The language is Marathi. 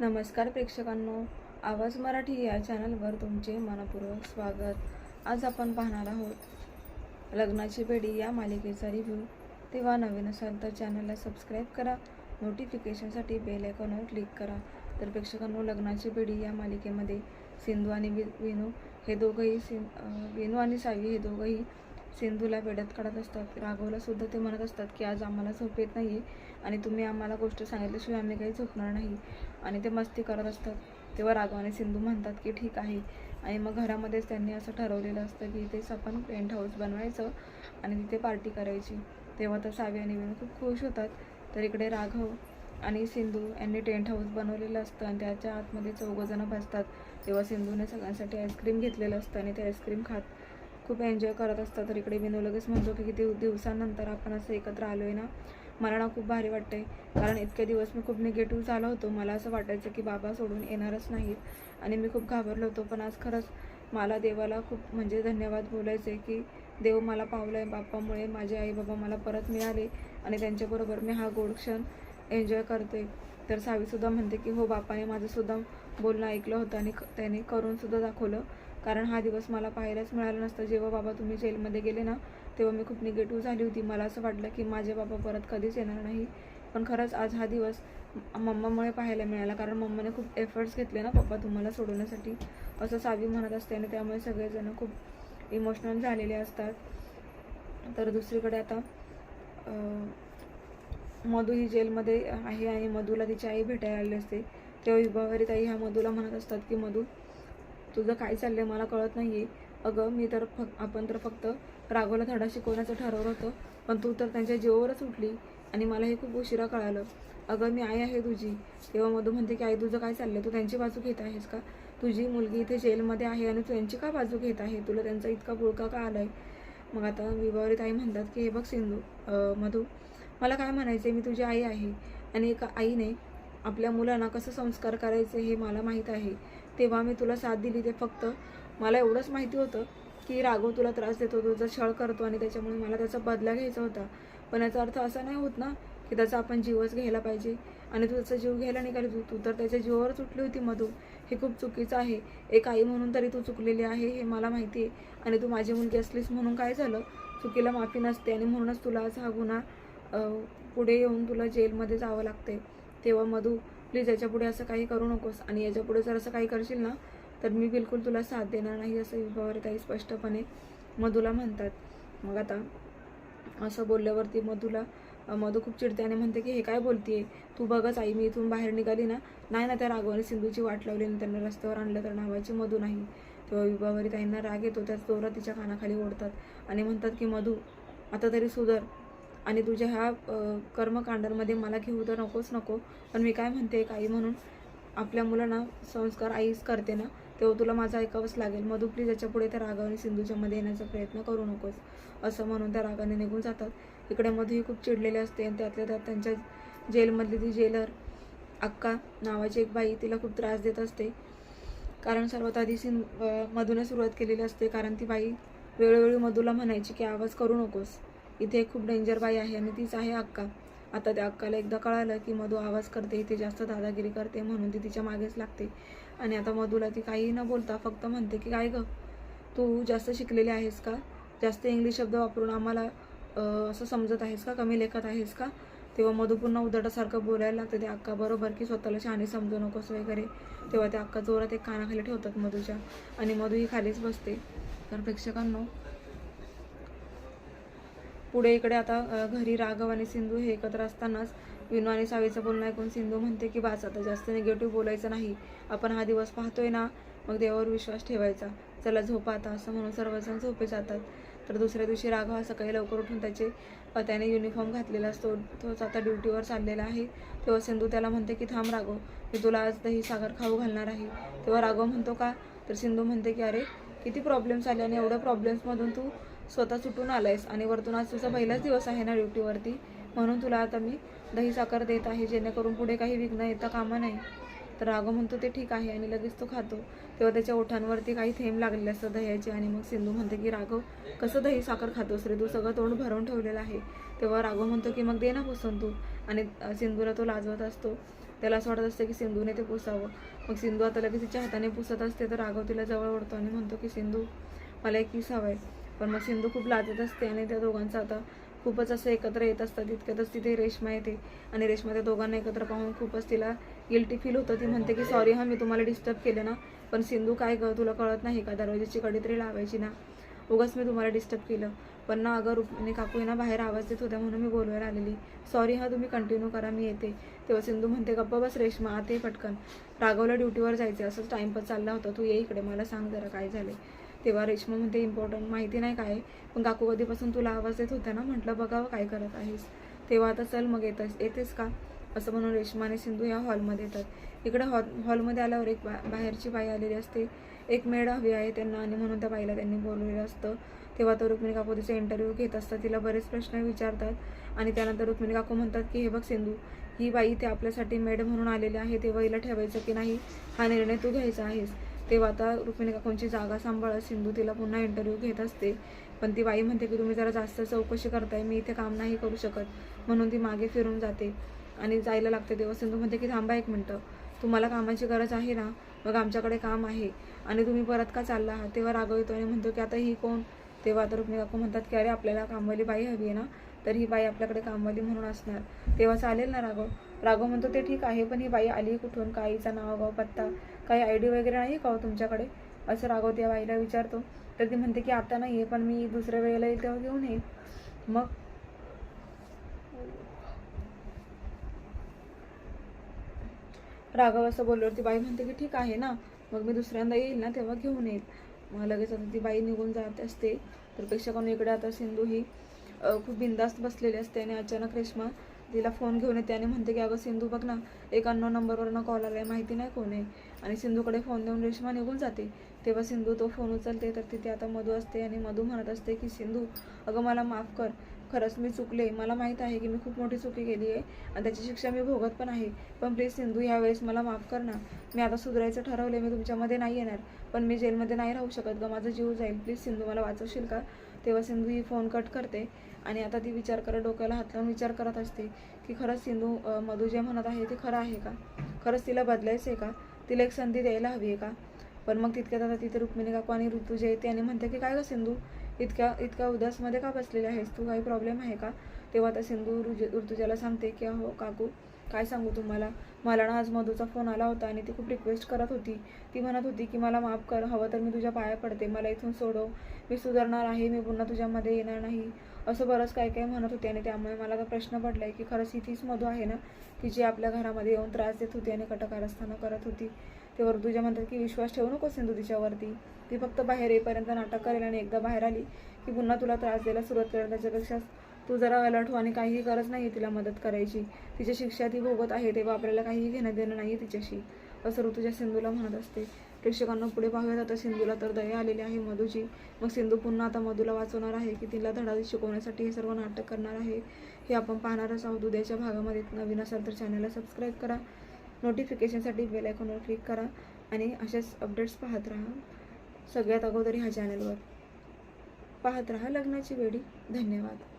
नमस्कार प्रेक्षकांनो. आवाज मराठी या चॅनलवर तुमचे मनपूर्वक स्वागत. आज आपण पाहणार आहोत लग्नाची बेडी या मालिकेचा रिव्ह्यू तेव्हा नवीन असाल तर चॅनलला सबस्क्राईब करा. नोटिफिकेशनसाठी बेल आयकॉनवर क्लिक करा. तर प्रेक्षकांनो लग्नाची बेडी या मालिकेमध्ये सिंधू आणि वि विनू हे दोघंही सिं वेणू आणि सावी हे दोघंही सिंधूला वेड्यात काढत असतात. राघवला सुद्धा ते म्हणत असतात की आज आम्हाला झोप येत नाही आणि तुम्ही आम्हाला गोष्ट सांगितल्याशिवाय आम्ही काही झोपणार नाही. आणि ते मस्ती करत असतात. तेव्हा राघव आणि सिंधू म्हणतात की ठीक आहे. आणि मग घरामध्येच त्यांनी असं ठरवलेलं असतं की इथेच आपण पेंट हाऊस बनवायचं आणि तिथे पार्टी करायची. तेव्हा तर सावी आणि विनू खूप खुश होतात. तर इकडे राघव आणि सिंधू यांनी टेंट हाऊस बनवलेलं असतं आणि त्याच्या आतमध्ये चौघजणं बसतात. तेव्हा सिंधूने सगळ्यांसाठी आईस्क्रीम घेतलेलं असतं आणि ते आईस्क्रीम खात खूप एन्जॉय करत असतात. तर इकडे विनू लगेच म्हणतो की किती दिवसानंतर आपण असं एकत्र आलो आहे ना? मला ना खूप भारी वाटतंय. कारण इतके दिवस मी खूप निगेटिव्ह झालो होतो. मला असं वाटायचं की बाबा सोडून येणारच नाहीत. आणि मी खूप घाबरलो होतो. पण आज खरंच मला देवाला खूप म्हणजे धन्यवाद बोलायचे की देव मला पावलं आहे बाप्पामुळे माझे आई बाबा मला परत मिळाले आणि त्यांच्याबरोबर मी हा गोड क्षण एन्जॉय करते तर सावीसुद्धा म्हणते की हो बापाने माझंसुद्धा बोलणं ऐकलं होतं आणि त्याने करूनसुद्धा दाखवलं. कारण हा दिवस मला पाहायलाच मिळाला नसतं. जेव्हा बाबा तुम्ही जेलमध्ये गेले ना तेव्हा मी खूप निगेटिव्ह झाली होती. मला असं वाटलं की माझे बाबा परत कधीच येणार नाही. पण खरंच आज हा दिवस मम्मामुळे पाहायला मिळाला. कारण मम्माने खूप एफर्ट्स घेतले ना पप्पा तुम्हाला सोडवण्यासाठी. असं सावी म्हणत असते आणि त्यामुळे सगळेजण खूप इमोशनल झालेले असतात. तर दुसरीकडे आता मधू ही जेलमध्ये आहे आणि मधूला तिची आई भेटायला आली असते. तेव्हा विभावरी ताई ह्या मधूला म्हणत असतात की मधू तुझं काय चाललंय मला कळत नाही आहे अगं मी तर फक्त आपण तर फक्त राघवला धडा शिकवण्याचं ठरवलं होतं पण तू तर त्यांच्या जीवावरच उठली आणि मला हे खूप उशिरा कळालं. अगं मी आई आहे तुझी. तेव्हा मधू म्हणते की आई तुझं काय चाललंय? तू त्यांची बाजू घेत आहेस का? तुझी मुलगी इथे जेलमध्ये आहे आणि तू यांची का बाजू घेत आहे? तुला त्यांचा इतका बुळका का आला आहे मग आता विभावरी ताई म्हणतात की हे बघ सिंधू मधू मला काय म्हणायचं आहे मी तुझी आई आहे आणि एका आईने आपल्या मुलांना कसं संस्कार करायचे हे मला माहीत आहे. तेव्हा मी तुला साथ दिली ते फक्त. मला एवढंच माहिती होतं की राघव तुला त्रास देतो तुझा छळ करतो आणि त्याच्यामुळे मला त्याचा बदला घ्यायचा होता. पण याचा अर्थ असा नाही होत ना की त्याचा आपण जीवच घ्यायला पाहिजे. आणि तू त्याचा जीव घ्यायला निघाली तू तू तर त्याच्या जीवावर चुकली होती मधू. हे खूप चुकीचं आहे. एक आई म्हणून तरी तू चुकलेली आहे हे मला माहिती आहे. आणि तू माझी मुलगी असलीस म्हणून काय झालं? चुकीला माफी नसते आणि म्हणूनच तुला असा हा गुन्हा पुढे येऊन तुला जेलमध्ये जावं लागते तेव्हा मधू प्लीज याच्यापुढे असं काही करू नकोस आणि याच्यापुढे जर असं काही करशील ना तर मी बिलकुल तुला साथ देणार नाही असं विभावरी ताई स्पष्टपणे मधूला म्हणतात. मग आता असं बोलल्यावरती मधूला मधू खूप चिडते आणि म्हणते की हे काय बोलतीये? तू बघच आई मी इथून बाहेर निघाली ना नाही ना त्या राघवाने सिंधूची वाट लावली आणि त्यांना रस्त्यावर आणलं तर नावाची मधू नाही. तेव्हा विभावरी ताईंना राग येतो त्याच जोरात तिच्या कानाखाली ओढतात आणि म्हणतात की मधू आता तरी सुधर आणि तुझ्या ह्या कर्मकांडांमध्ये मला घेऊ तर नकोच नको. पण मी काय म्हणते एक आई म्हणून आपल्या मुलांना संस्कार आईच करते ना तेव्हा तुला माझं ऐकावंच लागेल. मधू प्लीज याच्यापुढे त्या रागाने सिंधूच्या मध्ये येण्याचा प्रयत्न करू नकोस. असं म्हणून त्या रागाने निघून जातात. इकडे मधूही खूप चिडलेले असते आणि त्यातल्या त्यात त्यांच्या जेलमधली ती जेलर अक्का नावाची एक बाई तिला खूप त्रास देत असते. कारण सर्वात आधी सिं मधूने सुरुवात केलेली असते. कारण ती बाई वेळोवेळी मधूला म्हणायची की आवाज करू नकोस. इथे खूप डेंजर बाई आहे आणि तीच आहे अक्का. आता त्या अक्काला एकदा कळालं की मधू आवाज करते इथे जास्त दादागिरी करते म्हणून ती तिच्या मागेच लागते. आणि आता मधूला ती काही न बोलता फक्त म्हणते की काय गं? तू जास्त शिकलेली आहेस का? जास्त इंग्लिश शब्द वापरून आम्हाला असं समजत आहेस का? कमी लेखत आहेस का? तेव्हा मधू पुन्हा उदटासारखं बोलायला लागतं. ते अक्का बरोबर की स्वतःला शहाणी समजू नकोस वगैरे. तेव्हा त्या अक्का जोरात एक कानाखाली ठेवतात मधूच्या. आणि मधू ही खालीच बसते. तर प्रेक्षकांनो पुढे इकडे आता घरी राघव आणि सिंधू हे एकत्र असतानाच विनू आणि सावीचं बोलणं ऐकून सिंधू म्हणते की बास आता जास्त निगेटिव्ह बोलायचं नाही. आपण हा दिवस पाहतोय ना मग देवावर विश्वास ठेवायचा. चला झोपा आता असं म्हणून सर्वजण झोपे जातात. तर दुसऱ्या दिवशी राघव हा सकाळी लवकर उठून त्याचे त्याने युनिफॉर्म घातलेला असतो. तोच आता ड्युटीवर चाललेला आहे. तेव्हा सिंधू त्याला म्हणते की थांब राघव मी तुला आज दही सागर खाऊ घालणार आहे. तेव्हा राघव म्हणतो का? तर सिंधू म्हणते की अरे किती प्रॉब्लेम्स आले आणि एवढ्या प्रॉब्लेम्समधून तू स्वतः सुटून आलायस आणि वरतून आज तुझा पहिलाच दिवस आहे ना ड्युटीवरती? म्हणून तुला आता मी दही साखर देत आहे जेणेकरून पुढे काही विघ्न येता कामा नाही तर राघव म्हणतो ते ठीक आहे आणि लगेच तो खातो. तेव्हा त्याच्या ओठांवरती काही थेंब लागलेले असतात दह्याचे आणि मग सिंधू म्हणते की राघव कसं दही साखर खातोस रे? तू सगळं तोंड भरून ठेवलेलं आहे. तेव्हा राघव म्हणतो की मग दे ना पुसून तू. आणि सिंधूला तो लाजवत असतो. त्याला असं वाटत असतं की सिंधूने ते पुसावं. मग सिंधू आता लगेच तिच्या हाताने पुसत असते तर राघव तिला जवळ ओढतो आणि म्हणतो की सिंधू मला एक किस आहे पण मग सिंधू खूप लाजत असते आणि त्या दोघांचं आता खूपच असं एकत्र येत असतात. तितक्यातच तिथे रेश्मा येते आणि रेश्मा त्या दोघांना एकत्र पाहून खूपच तिला गिल्टी फील होतं. ती म्हणते की सॉरी हा मी तुम्हाला डिस्टर्ब केलं ना पण सिंधू काय ग तुला कळत नाही का? दरवाजेची कडी तरी लावायची ना. उगाच मी तुम्हाला डिस्टर्ब केलं. पण ना अगं रुक्मिणी काकू आहे ना बाहेर आवाज देत होत्या म्हणून मी बोलवायला आलेली. सॉरी हा तुम्ही कंटिन्यू करा मी येते. तेव्हा सिंधू म्हणते गप्पा बस रेश्मा आते पटकन. राघवला ड्युटीवर जायचं असंच टाइमपास चालला होता. तू ये इकडे मला सांग जरा काय झाले तेव्हा रेश्मा म्हणते इम्पॉर्टंट माहिती नाही काय पण काकू कधीपासून तुला आवाज येत होता ना? म्हटलं बघावं हो, काय करत आहेस. तेव्हा आता चल मग येतस येतेस का? असं म्हणून रेश्मा आणि सिंधू या हॉलमध्ये येतात. इकडे हॉल हॉलमध्ये आल्यावर एक बा बाहेरची बाई आलेली असते. एक मेड हवी आहे त्यांना आणि म्हणून त्या बाईला त्यांनी बोलवलेलं असतं. तेव्हा तर रुक्मिणी काकू तिचा इंटरव्ह्यू घेत असतात. तिला बरेच प्रश्न विचारतात. आणि त्यानंतर रुक्मिणी काकू म्हणतात की हे बघ सिंधू ही बाई ते आपल्यासाठी मेड म्हणून आलेली आहे. तेव्हा हिला ठेवायचं की नाही? हा निर्णय तू घ्यायचा आहेस. तेव्हा आता रुक्मिणी काकूंची जागा सांभाळत सिंधू तिला पुन्हा इंटरव्ह्यू घेत असते. पण ती बाई म्हणते की तुम्ही जरा जास्त चौकशी करताय मी इथे काम नाही करू शकत. म्हणून ती मागे फिरून जाते आणि जायला लागते तेव्हा सिंधू म्हणते की थांबा एक मिनटं. तुम्हाला कामाची गरज आहे ना मग आमच्याकडे काम आहे. आणि तुम्ही परत का चालला आहात? तेव्हा रागव येतो आणि म्हणतो की आता ही कोण? तेव्हा आता रुक्मिणी काकू म्हणतात की अरे आपल्याला कामवाली बाई हवी आहे ना तर ही बाई आपल्याकडे कामवाली म्हणून असणार. तेव्हा चालेल ना राघव? राघव म्हणतो ते ठीक आहे पण ही बाई आली कुठून? काहीचा नाव गाव पत्ता? काही आय डी वगैरे नाही का हो तुमच्याकडे? असं राघव त्या बाईला विचारतो. तर ती म्हणते की आता नाही आहे पण मी दुसऱ्या वेळेला येईल तेव्हा घेऊन येईल. मग राघव असं बोलल्यावर ती बाई म्हणते की ठीक आहे ना मग मी दुसऱ्यांदा येईल ना तेव्हा घेऊन येईल. मग लगेच आता ती बाई निघून जात असते. तर प्रेक्षकांनी इकडे आता सिंधू ही खूप बिंदास्त बसलेली असते आणि अचानक रेश्मा तिला फोन घेऊन येते आणि म्हणते की अगं सिंधू बघ ना एक अन्न नंबरवरनं कॉल आला आहे माहिती नाही कोण आहे. आणि सिंधूकडे फोन देऊन रेश्मा निघून जाते. तेव्हा सिंधू तो फोन उचलते तर तिथे आता मधू असते आणि मधू म्हणत असते की सिंधू अगं मला माफ कर खरंच मी चुकले. मला माहीत आहे की मी खूप मोठी चुकी केली आहे आणि त्याची शिक्षा मी भोगत पण आहे. पण प्लीज सिंधू यावेळेस मला माफ कर ना. मी आता सुधारायचं ठरवले मी तुमच्यामध्ये नाही येणार. पण मी जेलमध्ये नाही राहू शकत. ग माझा जीव जाईल. प्लीज सिंधू मला वाचवशील का? तेव्हा सिंधू ही फोन कट करते आणि आता ती विचार करत डोक्याला हात लावून विचार करत असते की खरंच सिंधू मधू जे म्हणत आहे ते खरं आहे का? खरंच तिला बदलायचं आहे का? तिला एक संधी द्यायला हवी आहे का? पण मग तितक्यात आता तिथे रुक्मिणी काकू आणि ऋतू जे येते आणि म्हणते की काय ग सिंधू? इतक्या इतक्या उदासमध्ये का बसलेली आहेस? तू काही प्रॉब्लेम आहे का? तेव्हा आता सिंधू ऋज ऋतुजाला सांगते की अहो काकू काय सांगू तुम्हाला? मला ना आज मधूचा फोन आला होता आणि ती खूप रिक्वेस्ट करत होती. ती म्हणत होती की मला माफ कर हवं तर मी तुझ्या पाया पडते. मला इथून सोडव. मी सुधारणार आहे. मी पुन्हा तुझ्यामध्ये येणार नाही. असं बरंच काय काय म्हणत होती आणि त्यामुळे मला आता प्रश्न पडला आहे की खरंच ही तीच मधू आहे ना की जी आपल्या घरामध्ये येऊन त्रास देत होती आणि कटकारस्थानं करत होती? तेव्हा तुझ्या म्हणतात की विश्वास ठेवू नको सिंधू तिच्यावरती. ती फक्त बाहेर येईपर्यंत नाटक करेल आणि एकदा बाहेर आली की पुन्हा तुला त्रास द्यायला सुरुवात करेल. त्याच्यापेक्षा तू जरा अलर्ट हो आणि काहीही गरज नाही तिला मदत करायची. तिची शिक्षा ती भोगत आहे तेव्हा आपल्याला काहीही घेणं देणं नाही तिच्याशी. असं ऋतुजा सिंधूला म्हणत असते. प्रेक्षकांना पुढे पाहूयात आता सिंधूला तर दया आलेली आहे मधूची मग सिंधू पुन्हा आता मधूला वाचवणार आहे की तिला धडा शिकवण्यासाठी हे सर्व नाटक करणार आहे हे आपण पाहणारच आहोत. उद्याच्या भागामध्ये नवीन असाल तर चॅनलला सबस्क्राईब करा. नोटिफिकेशनसाठी बेल आयकॉनवर क्लिक करा आणि असेच अपडेट्स पाहत राहा. सगळ्यात अगोदर ह्या चॅनलवर पाहत राहा लग्नाची वेळी धन्यवाद.